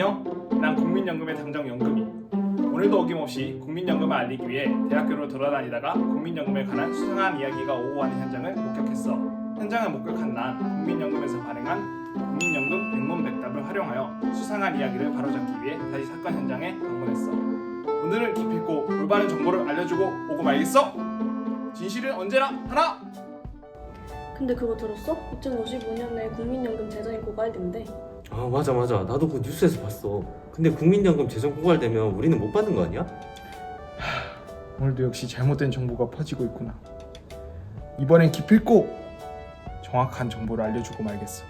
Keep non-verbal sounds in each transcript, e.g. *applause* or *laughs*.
안녕. 난 국민연금의 당정 연금이. 오늘도 어김없이 국민연금을 알리기 위해 대학교를 돌아다니다가 국민연금에 관한 수상한 이야기가 오고 가는 현장을 목격했어. 현장을 목격한 난 국민연금에서 발행한 국민연금 백문백답을 활용하여 수상한 이야기를 바로잡기 위해 다시 사건 현장에 방문했어. 오늘은 기필코 올바른 정보를 알려주고 오고 말겠어. 진실은 언제나 하나. 근데 그거 들었어? 2055년에 국민연금 재정이 고갈된대. 아 맞아 맞아 나도 그 뉴스에서 봤어 근데 국민연금 재정 고갈되면 우리는 못 받는 거 아니야? 오늘도 역시 잘못된 정보가 퍼지고 있구나. 이번엔 기필코 정확한 정보를 알려주고 말겠어.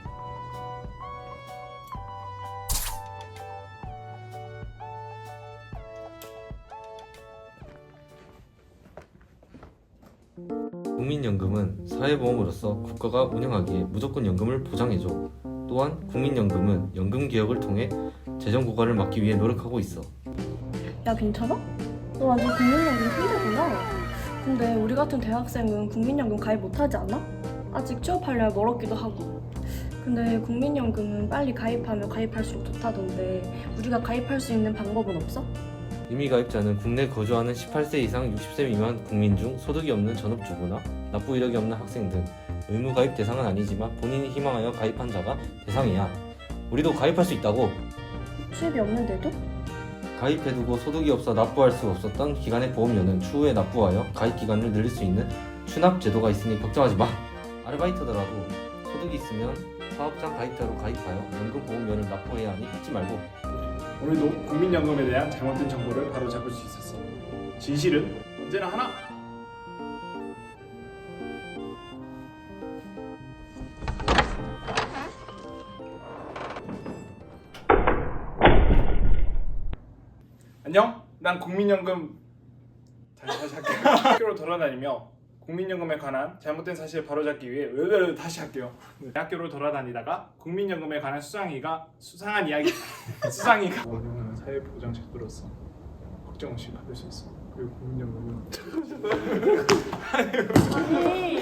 국민연금은 사회보험으로서 국가가 운영하기에 무조건 연금을 보장해줘 또한 국민연금은 연금 개혁을 통해 재정 고갈을 막기 위해 노력하고 있어 야 괜찮아? 너 완전 국민연금 상대구나. 근데 우리 같은 대학생은 국민연금 가입 못하지 않아? 아직 취업하려면 멀었기도 하고. 근데 국민연금은 빨리 가입하면 가입할수록 좋다던데 우리가 가입할 수 있는 방법은 없어? 이미 가입자는 국내 거주하는 18세 이상 60세 미만 국민 중 소득이 없는 전업주부나 납부 이력이 없는 학생 등 의무 가입 대상은 아니지만 본인이 희망하여 가입한 자가 대상이야 우리도 가입할 수 있다고 수입이 없는데도? 가입해두고 소득이 없어 납부할 수 없었던 기간의 보험료는 추후에 납부하여 가입 기간을 늘릴 수 있는 추납 제도가 있으니 걱정하지 마. 아르바이트더라도 소득이 있으면 사업장 가입자로 가입하여 연금 보험료를 납부해야 하니 잊지 말고 오늘도 국민연금에 대한 잘못된 정보를 바로 잡을 수 있었어. 진실은 언제나 하나. 안녕. 난 국민연금 다시 다시 할게요. *laughs* 학교로 돌아다니며 국민연금에 관한 잘못된 사실을 바로잡기 위해 으으 다시 할게요. 네. 학교로 돌아다니다가 국민연금에 관한 수상이가 수상한 이야기 *laughs* 수상이가 운영하는 사회보장 제도로서 걱정 없이 받을 수 있어. 그리고 국민연금은 *laughs* 아니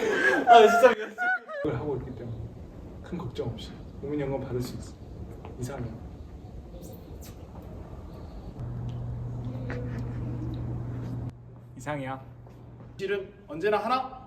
아 진짜 미안. 그걸 하고 있기 때문에 큰 걱정 없이 국민연금 받을 수 있어. 이상해. 이상이야. 실은 언제나 하나.